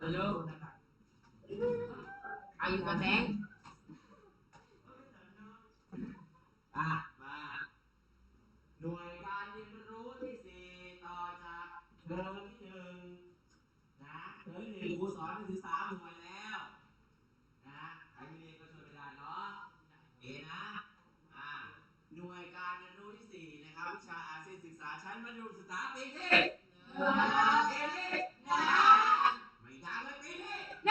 เร็วอายุกันแดงอะมาหน่วยการเรียนรู้ที่สี่ต่อจากเทอมที่หนึ่งนะเทอมที่หนึ่งครูสอนไปถึงสามหน่วยแล้วนะใครไม่เรียนก็ช่วยไม่ได้เนาะเอนะอะหน่วยการเรียนรู้ที่สี่นะครับวิชาอาเซียนศึกษาชั้นมัธยมศึกษาปีที่ปีที่ไม่ดังเลยปีที่ม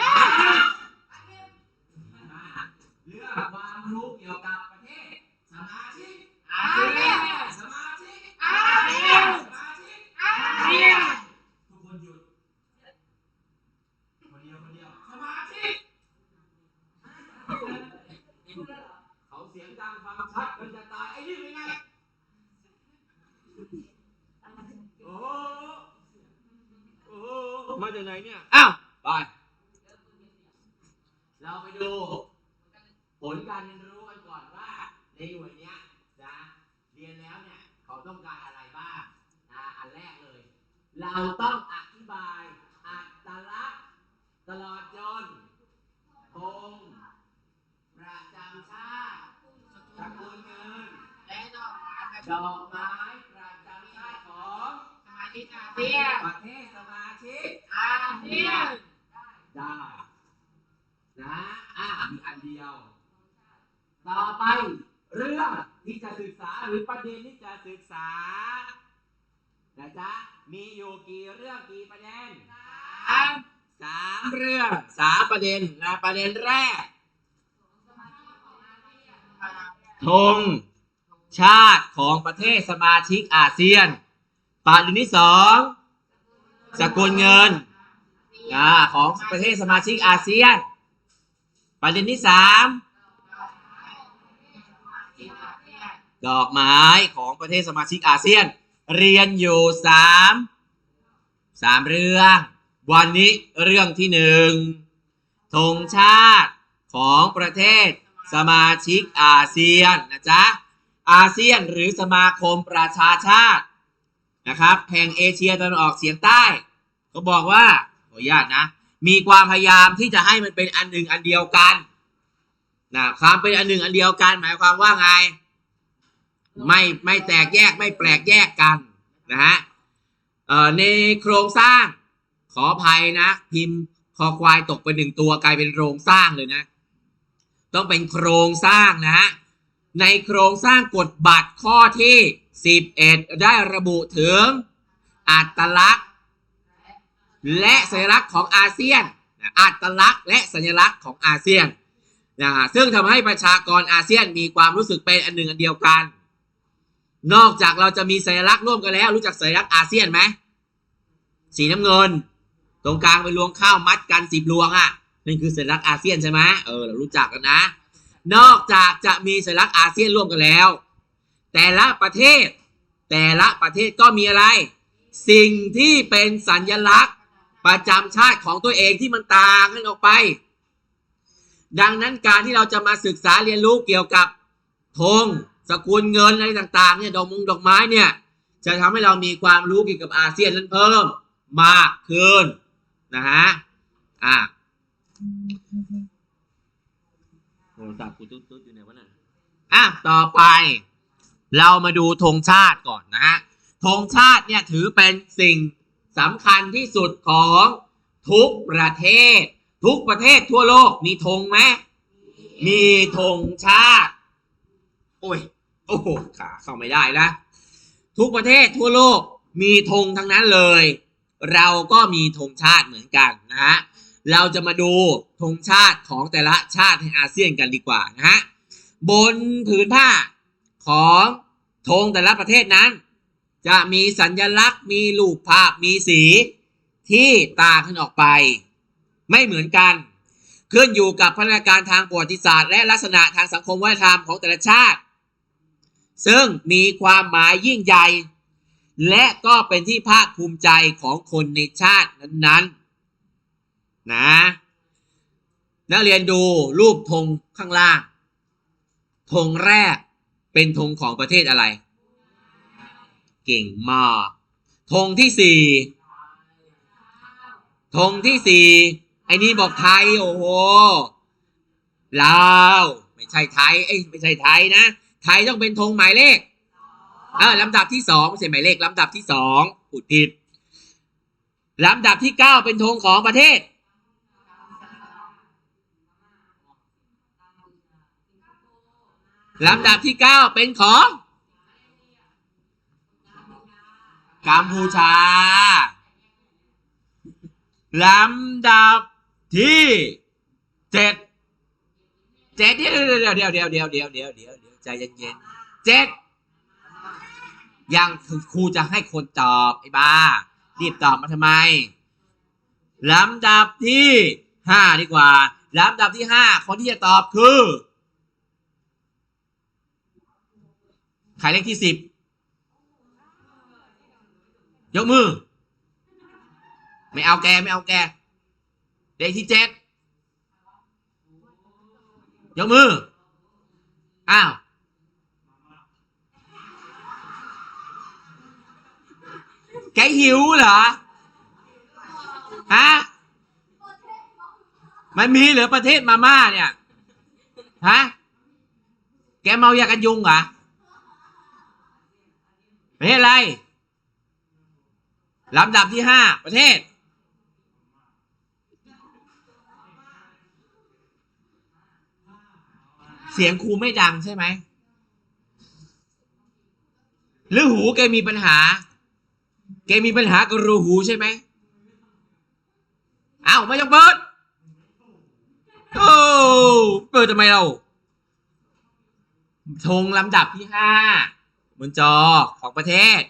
าเรื่องความรู้เกี่ยวกับประเทศสมาชิก อาเซียน สมาชิก อาเซียน สมาชิก อาเซียน ทุกคนหยุดคนเดียวคนเดียวสมาชิกเขาเสียงดังฟังชัดกันจะตายไอ้นี่เป็นไงโอ้โอ้มาจากไหนเนี่ยอ้าวไปเราไปดู ผลการเรียนรู้กันก่อนว่าในหน่วยเนี้ยนะเรียนแล้วเนี่ยเขาต้องการอะไรบ้างอ่าอันแรกเลย เราต้องอธิบายอัตลักษณ์ตลอดจนธงประจำชาติสกุลเงิน และดอกไม้แบบ ดอกไม้ประจำชาติของ ชิกอาเซียนประเทศสมาชิกอาเซียนได้นะอะมีอันเดียว ต่อไปเรื่องที่จะศึกษาหรือประเด็นที่จะศึกษานะจ๊ะมีอยู่กี่เรื่องกี่ประเด็นสามสามเรื่องสามประเด็นนะประเด็นแรกธงชาติของประเทศสมาชิกอาเซียน ประเด็นที่สองสกุลเงินอ่าของประเทศสมาชิกอาเซียน ประเด็นที่สามดอกไม้ของประเทศสมาชิกอาเซียน เรียนอยู่สามสามเรื่อง วันนี้เรื่องที่หนึ่งธงชาติของประเทศสมาชิกอาเซียนนะจ๊ะอาเซียนหรือสมาคมประชาชาติ นะครับแห่งเอเชียตะวันออกเฉียงใต้ ก็บอกว่าขออนุญาตนะ มีความพยายามที่จะให้มันเป็นอันหนึ่งอันเดียวกันนะความเป็นอันหนึ่งอันเดียวกัน หมายความว่าไง ไม่ไม่แตกแยกไม่แปลกแยกกันนะฮะในโครงสร้างขออภัยนะ พิมพ์คอควายตกไปหนึ่งตัวกลายเป็นโครงสร้างเลยนะ ต้องเป็นโครงสร้างนะฮะในโครงสร้างกฎบัตรข้อที่ 11 ได้ระบุถึงอัตลักษณ์ และสัญลักษณ์ของอาเซียนอัตลักษณ์และสัญลักษณ์ของอาเซียนนะซึ่งทำให้ประชากรอาเซียนมีความรู้สึกเป็นอันหนึ่งอันเดียวกัน นอกจากเราจะมีสัญลักษณ์ร่วมกันแล้ว รู้จักสัญลักษณ์อาเซียนไหมสีน้ำเงิน ตรงกลางเป็นรวงข้าวมัดกันสิบรวงอะนั่นคือสัญลักษณ์อาเซียนใช่ไหมเออเรารู้จักกันนะ นอกจากจะมีสัญลักษณ์อาเซียนร่วมกันแล้ว แต่ละประเทศ แต่ละประเทศก็มีอะไร สิ่งที่เป็นสัญลักษณ์ประจำชาติของตัวเองที่มันต่างกันออกไป ดังนั้นการที่เราจะมาศึกษาเรียนรู้เกี่ยวกับธงสกุลเงินอะไรต่างๆเนี่ยดอกมงดอกไม้เนี่ยจะทำให้เรามีความรู้เกี่ยวกับอาเซียนนั้นเพิ่มมากขึ้นนะฮะอะโทรศัพท์กูตุ๊ดๆอยู่ไหนวะน่ะอะต่อไป เรามาดูธงชาติก่อนนะฮะธงชาติเนี่ยถือเป็นสิ่งสำคัญที่สุดของทุกประเทศ ทุกประเทศทั่วโลกมีธงไหมมีธงชาติ โอ้ย โอ้โหขาเข้าไม่ได้นะ ทุกประเทศทั่วโลกมีธงทั้งนั้นเลย เราก็มีธงชาติเหมือนกันนะฮะ เราจะมาดูธงชาติของแต่ละชาติในอาเซียนกันดีกว่านะฮะ บนผืนผ้า ของธงแต่ละประเทศนั้น จะมีสัญลักษณ์ มีรูปภาพ มีสีที่ต่างกันออกไป ไม่เหมือนกันขึ้นอยู่กับพัฒนาการทางประวัติศาสตร์ และลักษณะทางสังคมวัฒนธรรมของแต่ละชาติ ซึ่งมีความหมายยิ่งใหญ่ และก็เป็นที่ภาคภูมิใจของคนในชาตินั้นๆ นะ นักเรียนดูรูปธงข้างล่างธงแรก เป็นธงของประเทศอะไร เก่งมากธงที่สี่ธงที่สี่ไอ้นี่บอกไทยโอ้โหลาวไม่ใช่ไทยเอ้ยไม่ใช่ไทยนะ ไทยต้องเป็นธงหมายเลขเออลำดับที่สองไม่ใช่หมายเลขลำดับที่สองพูดผิดลำดับที่เก้าเป็นธงของประเทศ ลำดับที่เก้าเป็นของกัมพูชา ลำดับที่เจ็ดเจ็ดเดี๋ยวเดี๋ยวเดี๋ยวเดี๋ยวเดี๋ยวเดี๋ยวเดี๋ยวเดี๋ยวเดี๋ยวใจเย็นๆเจ็ดยังครูจะให้คนตอบไอ้บ้า รีบตอบมาทำไม ลำดับที่ห้าดีกว่า ลำดับที่ห้าคนที่จะตอบคือ ใครเลขที่สิบยกมือ ไม่เอาแกไม่เอาแก เลขที่เจ็ดยกมือ อ้าว แกหิวเหรอ ฮะ มันมีเหรือประเทศมาม่าเนี่ย ฮะ แกเมายากันยุงเหรอ ประเทศอะไรลำดับที่ห้าประเทศ เสียงครูไม่ดังใช่ไหม หรือหูแกมีปัญหา แกมีปัญหากับรูหูใช่ไหมเอ้าไม่ต้องเปิด โอ้ เปิดทำไมเราธงลำดับที่ห้า บนจอของประเทศ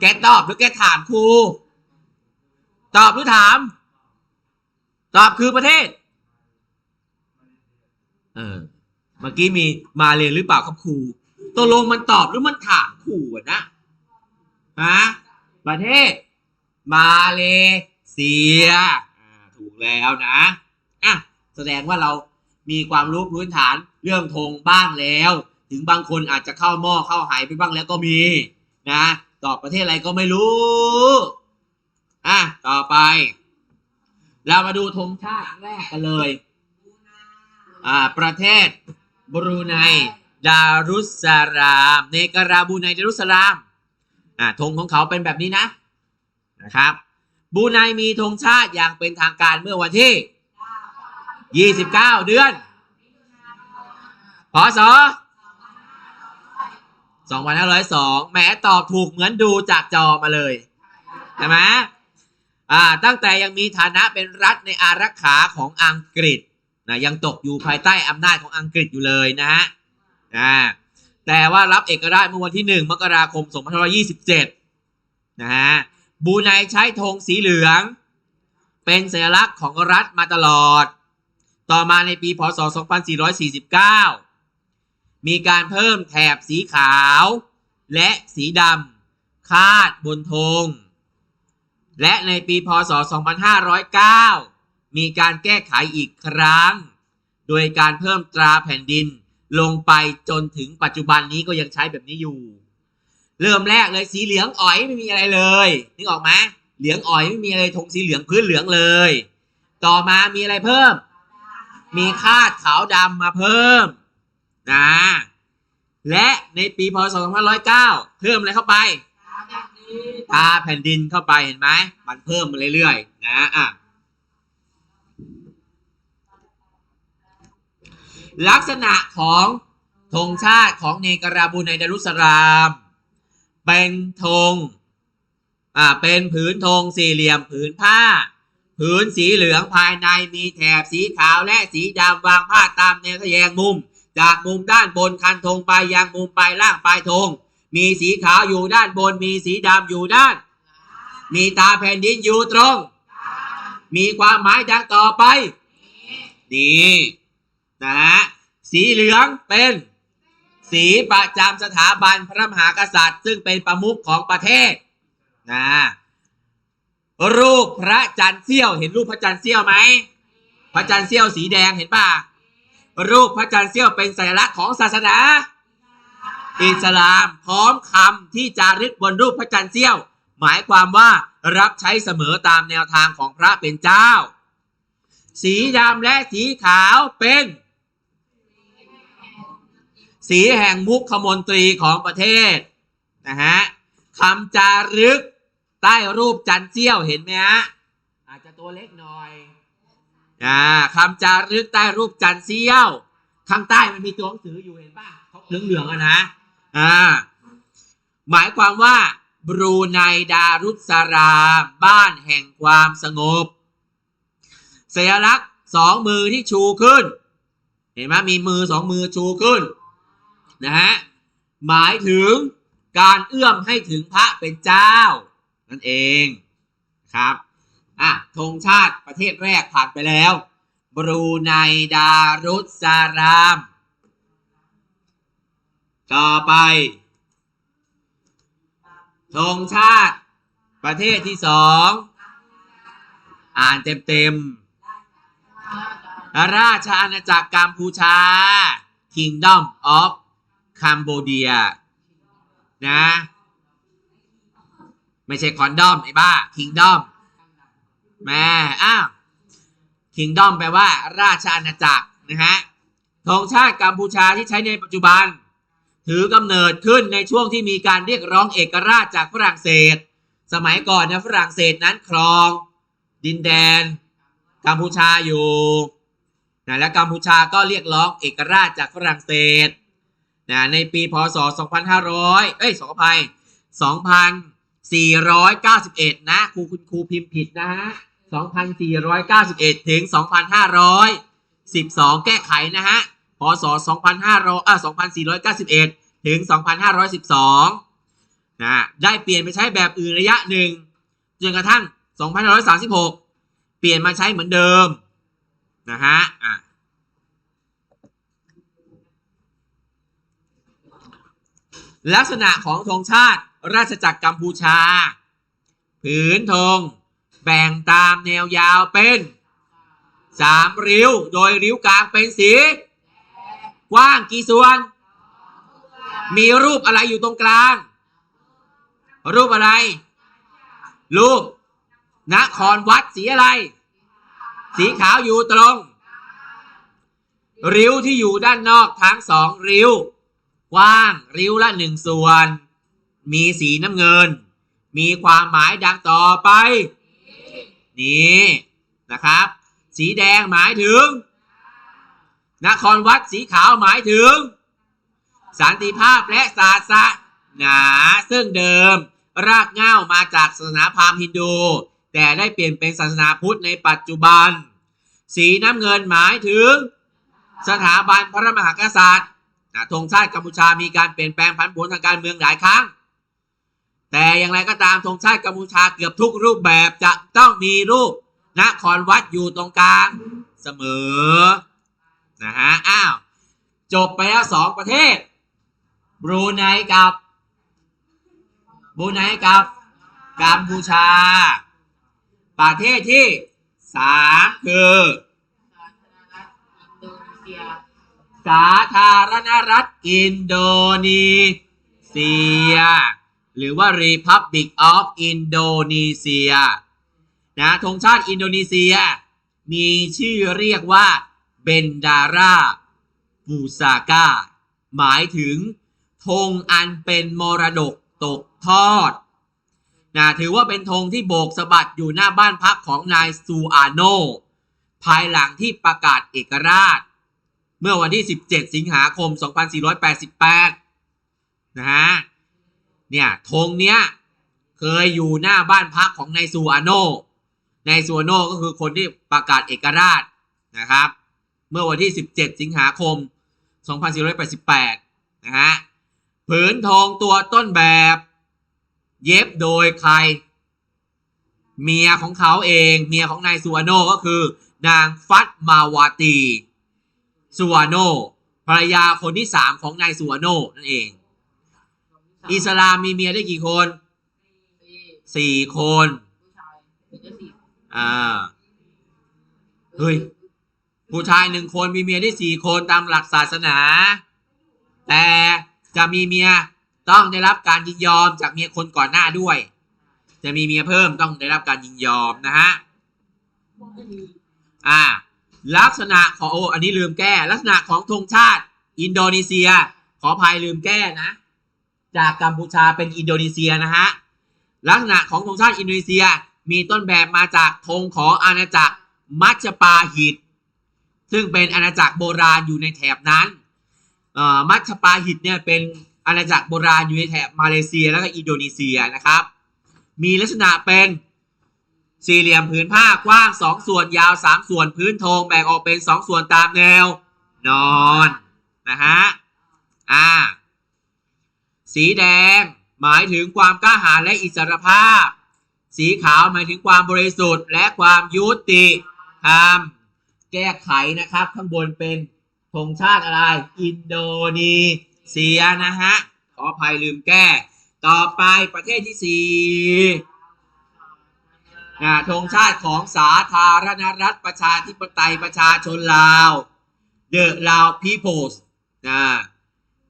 แกตอบหรือแกถามครู ตอบหรือถาม ตอบคือประเทศ เออ เมื่อกี้มีมาเลยหรือเปล่าครับครูตกลงมันตอบหรือมันถามครูอะนะฮะประเทศ มาเลเซีย ถูกแล้วนะอะแสดงว่าเรา มีความรู้พื้นฐานเรื่องธงบ้างแล้ว ถึงบางคนอาจจะเข้าหม้อเข้าหายไปบ้างแล้วก็มีนะตอบประเทศอะไรก็ไม่รู้อะต่อไป เรามาดูธงชาติแรกกันเลย อ่า ประเทศบรูไนดารุสสลาม เนการาบรูไนดารุสสลาม อ่าธงของเขาเป็นแบบนี้นะนะครับบรูไนมีธงชาติอย่างเป็นทางการเมื่อวันที่ 29เก้าเดือนพศ2502แหม้ตอบถูกเหมือนดูจากจอมาเลยใช่ไหมอ่าตั้งแต่ยังมีฐานะเป็นรัฐในอารักขาของอังกฤษนะยังตกอยู่ภายใต้อำนาจของอังกฤษอยู่เลยนะฮะอ่าแต่ว่ารับเอกราชเมื่อวันที่ 1 มกราคม 2527 นะฮะ บูไนใช้ธงสีเหลือง เป็นสัญลักษณ์ของรัฐมาตลอด ต่อมาในปีพศ 2449 มีการเพิ่มแถบสีขาว และสีดำคาดบนธง และในปีพศ 2509 มีการแก้ไขอีกครั้ง โดยการเพิ่มตราแผ่นดินลงไปจนถึงปัจจุบันนี้ก็ยังใช้แบบนี้อยู่ เริ่มแรกเลยสีเหลืองอ๋อยไม่มีอะไรเลยนึกออกไหมเหลืองอ๋อยไม่มีอะไรธงสีเหลืองพื้นเหลืองเลย ต่อมามีอะไรเพิ่ม มีคาดขาวดำมาเพิ่มนะและในปีพศ2509 เพิ่มอะไรเข้าไป ตาแผ่นดินเข้าไปเห็นไหม มันเพิ่มมาเรื่อยๆนะอะลักษณะของธงชาติของเนการาบูไนดารุสลาม เป็นธงอ่าเป็นผืนธงสี่เหลี่ยมผืนผ้า ผืนสีเหลืองภายในมีแถบสีขาวและสีดำวางพาดตามแนวทแยงมุม จากมุมด้านบนคันธงไปยังมุมปลายล่างปลายธงมีสีขาวอยู่ด้านบน มีสีดำอยู่ด้าน มีตาแผ่นดินอยู่ตรง มีความหมายดังต่อไป นี่นะฮะสีเหลืองเป็น สีประจำสถาบันพระมหากษัตริย์ ซึ่งเป็นประมุขของประเทศนะ รูปพระจันทร์เสี้ยว เห็นรูปพระจันทร์เสี้ยวไหมพระจันทร์เสี้ยวสีแดงเห็นป่ะรูปพระจันทร์เสี้ยวเป็นสัญลักษณ์ของศาสนา อิสลามพร้อมคำที่จารึกบนรูปพระจันทร์เสี้ยว หมายความว่ารับใช้เสมอตามแนวทางของพระเป็นเจ้า สีดำและสีขาวเป็น สีแห่งมุขมนตรีของประเทศนะฮะคำจารึก ใต้รูปจันเสี้ยวเห็นไหมฮะอาจจะตัวเล็กหน่อยอ่าคำจารึกใต้รูปจันเสี้ยว ข้างใต้มันมีตัวหนังสืออยู่เห็นป่ะเขาเหลืองๆอะนะอ่าหมายความว่าบรูไนดารุสราบ้านแห่งความสงบสัญลักษณ์สองมือที่ชูขึ้น เห็นไหมมีมือสองมือชูขึ้นนะฮะหมายถึงการเอื้อมให้ถึงพระเป็นเจ้า นั่นเองครับอะธงชาติประเทศแรกผ่านไปแล้ว บรูไนดารุสสาราม ต่อไปธงชาติประเทศที่สอง อ่านเต็มๆราชอาณาจักรกัมพูชา Kingdom of Cambodia นะ ไม่ใช่คอนดอมไอ้บ้า Kingdom แม่อ้าว Kingdom แปลว่า ราชอาณาจักรนะฮะธงชาติกัมพูชาที่ใช้ในปัจจุบัน ถือกำเนิดขึ้นในช่วงที่มีการเรียกร้องเอกราชจากฝรั่งเศส สมัยก่อนเนี่ยฝรั่งเศสนั้นครอง ดินแดน กัมพูชาอยู่นะและกัมพูชาก็เรียกร้องเอกราชจากฝรั่งเศสนะในปีพศ 2500 เอ้ย2ภัย 2,491 นะครูคุณครูพิมพ์ผิดนะฮะ2,491 ถึง 2,512 แก้ไขนะฮะพศ2,500อะ2,491 ถึง 2,512 นะได้เปลี่ยนไปใช้แบบอื่นระยะหนึ่งจนกระทั่ง2,536 เปลี่ยนมาใช้เหมือนเดิม นะฮะอะลักษณะของธงชาติ ราชจักรกัมพูชา ผืนธงแบ่งตามแนวยาวเป็นสามริ้ว โดยริ้วกลางเป็นสี กว้างกี่ส่วน มีรูปอะไรอยู่ตรงกลาง รูปอะไร รูปนครวัดสีอะไร สีขาวอยู่ตรง ริ้วที่อยู่ด้านนอกทั้งสองริ้ว กว้างริ้วละหนึ่งส่วน มีสีน้ำเงิน มีความหมายดังต่อไป นี่นะครับ สีแดงหมายถึง นครวัดสีขาวหมายถึง สันติภาพและศาสนาซึ่งเดิม รากเหง้ามาจากศาสนาพราหมณ์ฮินดู แต่ได้เปลี่ยนเป็นศาสนาพุทธในปัจจุบัน สีน้ำเงินหมายถึง สถาบันพระมหากษัตริย์นะธงชาติกัมพูชามีการเปลี่ยนแปลงผันผวนทางการเมืองหลายครั้ง แต่อย่างไรก็ตามธงชาติกัมพูชาเกือบทุกรูปแบบจะต้องมีรูปนครวัดอยู่ตรงกลางเสมอนะฮะอ้าวจบไปแล้วสองประเทศบรูไนกับบรูไนกับกัมพูชา ประเทศที่สามคือสาธารณรัฐอินโดนีเซีย สาธารณรัฐอินโดนีเซียหรือว่า Republic of Indonesia นะธงชาติอินโดนีเซีย มีชื่อเรียกว่าเบนดาราบูซาก้าหมายถึงธงอันเป็นมรดกตกทอดนะถือว่าเป็นธงที่โบกสะบัดอยู่หน้าบ้านพักของนายซูอาโน ภายหลังที่ประกาศเอกราช เมื่อวันที่ 17 สิงหาคม 2488 นะฮะ เนี่ยธงเนี้ยเคยอยู่หน้าบ้านพักของนายซูอาโนนายซูอาโนก็คือคนที่ประกาศเอกราชนะครับ เมื่อวันที่ 17 สิงหาคม 2488 นะฮะผืนธงตัวต้นแบบ เย็บโดยใคร เมียของเขาเอง เมียของนายซูอาโนก็คือนางฟัตมาวาตีซูอาโนภรรยาคนที่สามของนายซูอาโนนั่นเอง อิสลามมีเมียได้กี่คนสี่คนผู้ชายหนึ่งก็สี่อ่าเฮ้ยผู้ชายหนึ่งคนมีเมียได้สี่คนตามหลักศาสนา แต่จะมีเมียต้องได้รับการยินยอมจากเมียคนก่อนหน้าด้วย จะมีเมียเพิ่มต้องได้รับการยินยอมนะฮะอ่า ลักษณะของโอ้อันนี้ลืมแก้ ลักษณะของธงชาติ อินโดนีเซีย ขออภัยลืมแก้นะ จากกัมพูชาเป็นอินโดนีเซียนะฮะลักษณะของธงชาติอินโดนีเซียมีต้นแบบมาจากธงของอาณาจักรมัชฌปาหิต ซึ่งเป็นอาณาจักรโบราณอยู่ในแถบนั้นมัชฌปาหิตเนี่ยเป็นอาณาจักรโบราณอยู่ในแถบมาเลเซียแล้วก็อินโดนีเซียนะครับ มีลักษณะเป็นสี่เหลี่ยมผืนผ้ากว้างสองส่วนยาวสามส่วนพื้นธงแบ่งออกเป็นสองส่วนตามแนวนอนนะฮะอ่า สีแดงหมายถึงความกล้าหาญและอิสรภาพ สีขาวหมายถึงความบริสุทธิ์ และความยุติธรรมแก้ไขนะครับ ข้างบนเป็นธงชาติอะไร อินโดนีเซียนะฮะ ขออภัยลืมแก้ ต่อไปประเทศที่สี่อ่าธงชาติของสาธารณรัฐประชาธิปไตยประชาชนลาว The Lao People's อ่า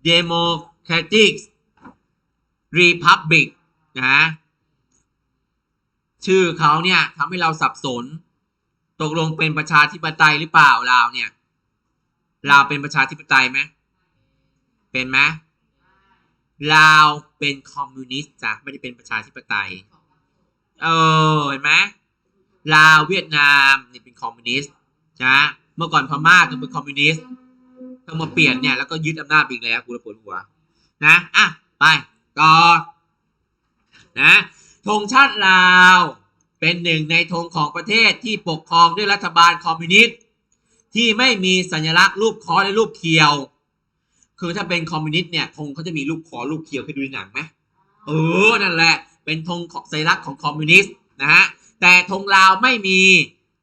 Democratic Republic นะชื่อเขาเนี่ยทำให้เราสับสน ตกลงเป็นประชาธิปไตยหรือเปล่าลาวเนี่ยลาวเป็นประชาธิปไตยไหมเป็นไหมลาวเป็นคอมมิวนิสต์จ้ะไม่ได้เป็นประชาธิปไตยเออเห็นไหมลาวเวียดนามนี่เป็นคอมมิวนิสต์นะเมื่อก่อนพม่าก็เป็นคอมมิวนิสต์ต้องมาเปลี่ยนเนี่ยแล้วก็ยึดอำนาจไปอีกแล้วกูระปวดหัวนะอะไป ต่อนะธงชาติลาวเป็นหนึ่งในธงของประเทศที่ปกครองด้วยรัฐบาลคอมมิวนิสต์ที่ไม่มีสัญลักษณ์รูปคอและรูปเขียว คือถ้าเป็นคอมมิวนิสต์เนี่ยธงเขาจะมีรูปคอรูปเขียวเคยดูในหนังไหมเออนั่นแหละ เป็นธงของสัญลักษณ์ของคอมมิวนิสต์นะฮะแต่ธงลาวไม่มี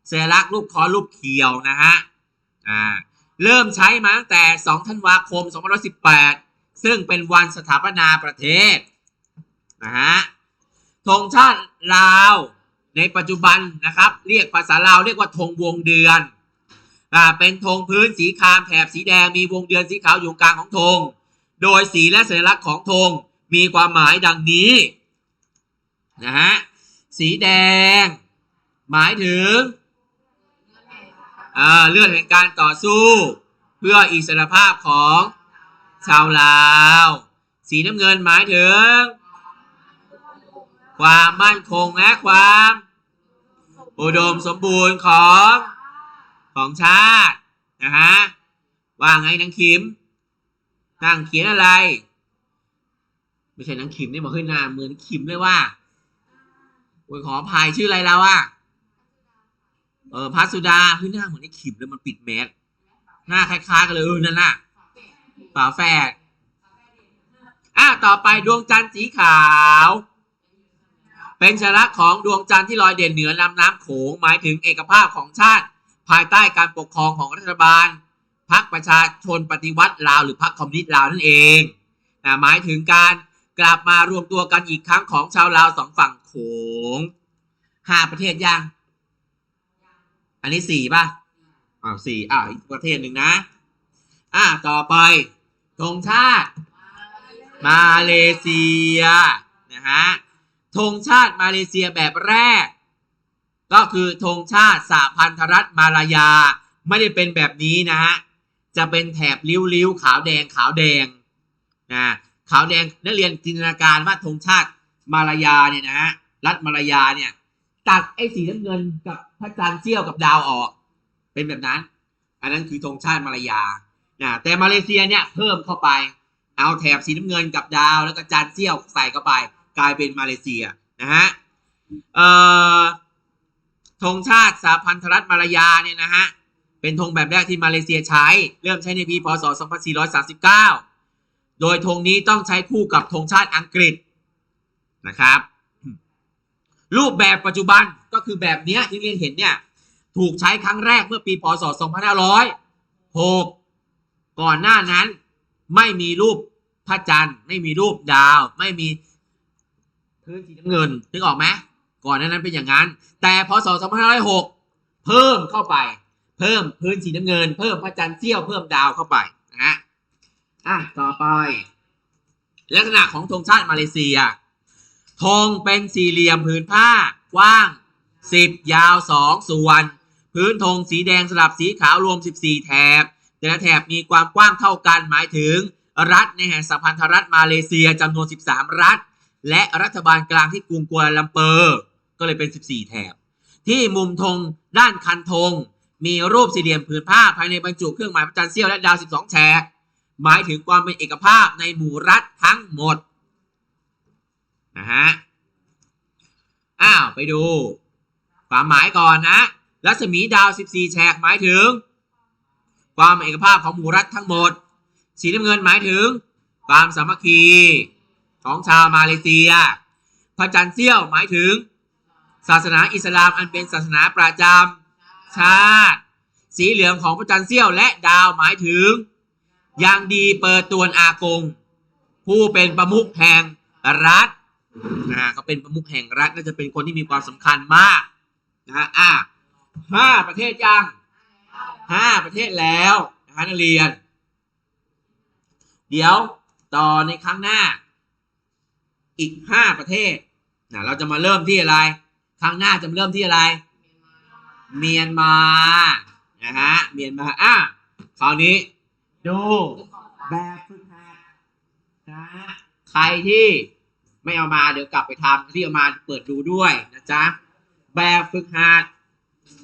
สัญลักษณ์รูปคอรูปเขียวนะฮะอ่าเริ่มใช้มาตั้งแต่ 2 ธันวาคม 2518 ซึ่งเป็นวันสถาปนาประเทศนะฮะธงชาติลาวในปัจจุบันนะครับ เรียกภาษาลาวเรียกว่าธงวงเดือนอ่าเป็นธงพื้นสีครามแถบสีแดงมีวงเดือนสีขาวอยู่กลางของธง โดยสีและสัญลักษณ์ของธงมีความหมายดังนี้นะฮะสีแดง หมายถึงอ่าเลือดแห่งการต่อสู้ เพื่ออิสรภาพของ ชาวลาว สีน้ำเงินหมายถึง ความมั่นคงและความ อุดมสมบูรณ์ของของชาตินะฮะว่าไงนังคิมนั่งเขียนอะไร ไม่ใช่นังคิมนี่บอกขึ้นหน้าเหมือนคิมเลยว่าโอ้ยขออภัยชื่ออะไรแล้วอะเออพัสสุดาขึ้นหน้าเหมือนไอ้คิมเลยมันปิดแมสหน้าคล้ายๆกันเลยเออนั่นน่ะ ฝาแฝดอะต่อไปดวงจันทร์สีขาว เป็นสัญลักษณ์ของดวงจันทร์ที่ลอยเด่นเหนือลำน้ำโขงหมายถึงเอกภาพของชาติ ภายใต้การปกครองของรัฐบาลพรรคประชาชนปฏิวัติลาวหรือพรรคคอมมิวนิสต์ลาวนั่นเองนะหมายถึงการกลับมารวมตัวกันอีกครั้งของชาวลาวสองฝั่งโขงห้าประเทศยัง อันนี้สี่ป่ะอ้าวสี่อ้าวอีกประเทศหนึ่งนะ อะต่อไปธงชาติ มาเลเซียนะฮะธงชาติมาเลเซียแบบแรก ก็คือธงชาติสหพันธรัฐมาลายา ไม่ได้เป็นแบบนี้นะฮะจะเป็นแถบริ้วๆขาวแดงขาวแดงนะขาวแดงนักเรียนจินตนาการว่าธงชาติมาลายาเนี่ยนะฮะรัฐมาลายาเนี่ยตัดไอ้สีน้ำเงินกับพระจันทร์เสี้ยวกับดาวออก เป็นแบบนั้น อันนั้นคือธงชาติมาลายา นะแต่มาเลเซียเนี่ยเพิ่มเข้าไป เอาแถบสีน้ำเงินกับดาว แล้วก็จานเสี้ยวใส่เข้าไป กลายเป็นมาเลเซียนะฮะธงชาติสหพันธรัฐมาลายาเนี่ยนะฮะเป็นธงแบบแรกที่มาเลเซียใช้ เริ่มใช้ในปีพศ 2439 โดยธงนี้ต้องใช้คู่กับธงชาติอังกฤษนะครับ รูปแบบปัจจุบันก็คือแบบนี้ที่เรียนเห็นเนี่ยถูกใช้ครั้งแรกเมื่อปีพศ 2506 ก่อนหน้านั้นไม่มีรูปพระจันทร์ไม่มีรูปดาว ไม่มีพื้นสีน้ำเงินนึกออกไหมก่อนหน้านั้นเป็นอย่างนั้น แต่พศ2506 เพิ่มเข้าไป เพิ่มพื้นสีน้ำเงิน เพิ่มพระจันทร์เสี้ยวเพิ่มดาวเข้าไปนะฮะอะต่อไป ลักษณะของธงชาติมาเลเซียธงเป็นสี่เหลี่ยมผืนผ้ากว้าง 10 ยาว 2 ส่วน พื้นธงสีแดงสลับสีขาวรวม 14 แถบ แต่ละแถบมีความกว้างเท่ากันหมายถึง รัฐในแห่งสหพันธรัฐมาเลเซียจำนวน 13 รัฐ และรัฐบาลกลางที่กรุงกัวลาลัมเปอร์ ก็เลยเป็น 14 แถบ ที่มุมธงด้านคันธง มีรูปสี่เหลี่ยมผืนผ้าภายในบรรจุเครื่องหมายพระจันทร์เสี้ยวและดาว 12 แฉกหมายถึงความเป็นเอกภาพในหมู่รัฐทั้งหมดนะฮะอ้าวไปดูความหมายก่อนนะรัศมีดาว 14 แฉกหมายถึง ความเอกภาพของหมู่รัฐทั้งหมด สีน้ำเงินหมายถึง ความสามัคคีของชาวมาเลเซีย พระจันทร์เสี้ยวหมายถึง ศาสนาอิสลามอันเป็นศาสนาประจำชาติ สีเหลืองของพระจันทร์เสี้ยวและดาวหมายถึงยังดีเปิดตัวนอากง ผู้เป็นประมุขแห่งรัฐนะเขาเป็นประมุขแห่งรัฐน่าจะเป็นคนที่มีความสำคัญมากนะฮะอะห้าประเทศยัง ห้าประเทศแล้วนะฮะนักเรียน เดี๋ยวต่อในครั้งหน้า อีกห้าประเทศนะเราจะมาเริ่มที่อะไร ครั้งหน้าจะเริ่มที่อะไร เมียนมานะฮะเมียนมาอะคราวนี้ ดูแบบฝึกหัดนะใครที่ไม่เอามาเดี๋ยวกลับไปทำที่เอามาเปิดดูด้วยนะจ๊ะแบบฝึกหัด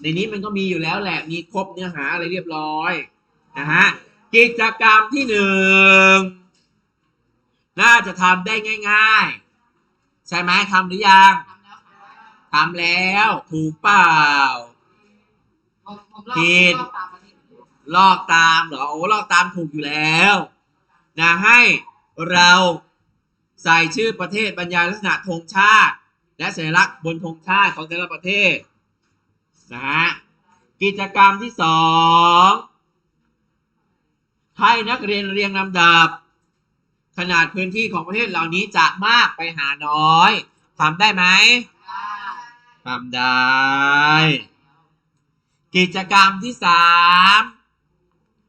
ในนี้มันก็มีอยู่แล้วแหละมีครบเนื้อหาอะไรเรียบร้อยนะฮะกิจกรรมที่หนึ่งน่าจะทำได้ง่าย ๆ ใช่ไหมทำหรือยังทำแล้วถูกเปล่าผิดลอกตามเหรอโอ้ลอกตามถูกอยู่แล้วนะให้เราใส่ชื่อประเทศบรรยายลักษณะธงชาติ และสัญลักษณ์บนธงชาติของแต่ละประเทศ นะฮะกิจกรรมที่สองให้นักเรียนเรียงลำดับ ขนาดพื้นที่ของประเทศเหล่านี้จะมากไปหาน้อยทำได้ไหมทำได้ กิจกรรมที่สาม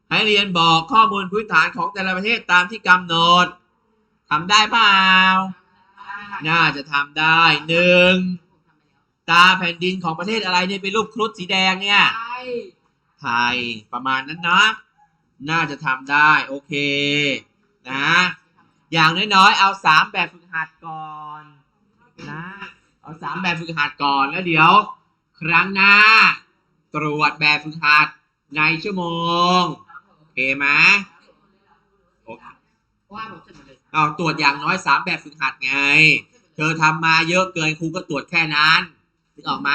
ให้เรียนบอกข้อมูลพื้นฐานของแต่ละประเทศตามที่กำหนดทำได้เปล่า น่าจะทำได้หนึ่ง ตาแผ่นดินของประเทศอะไรเนี่ยเป็นรูปครุฑสีแดงเนี่ยไทยประมาณนั้นเนาะน่าจะทำได้โอเคนะ อย่างน้อยๆเอาสามแบบฝึกหัดก่อนนะ เอาสามแบบฝึกหัดก่อนแล้วเดี๋ยว ครั้งหน้า ตรวจแบบฝึกหัดในชั่วโมง โอเคไหมโอเคเอาตรวจอย่างน้อยสามแบบฝึกหัดไง เธอทำมาเยอะเกินครูก็ตรวจแค่นั้น นึกออกไหม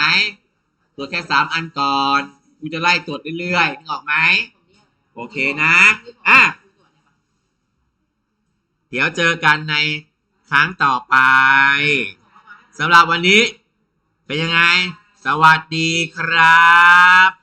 ตรวจแค่สามอันก่อนกูจะไล่ตรวจเรื่อยๆนึกออกไหมโอเคนะอะเดี๋ยวเจอกันในครั้งต่อไปสำหรับวันนี้เป็นยังไง สวัสดีครับ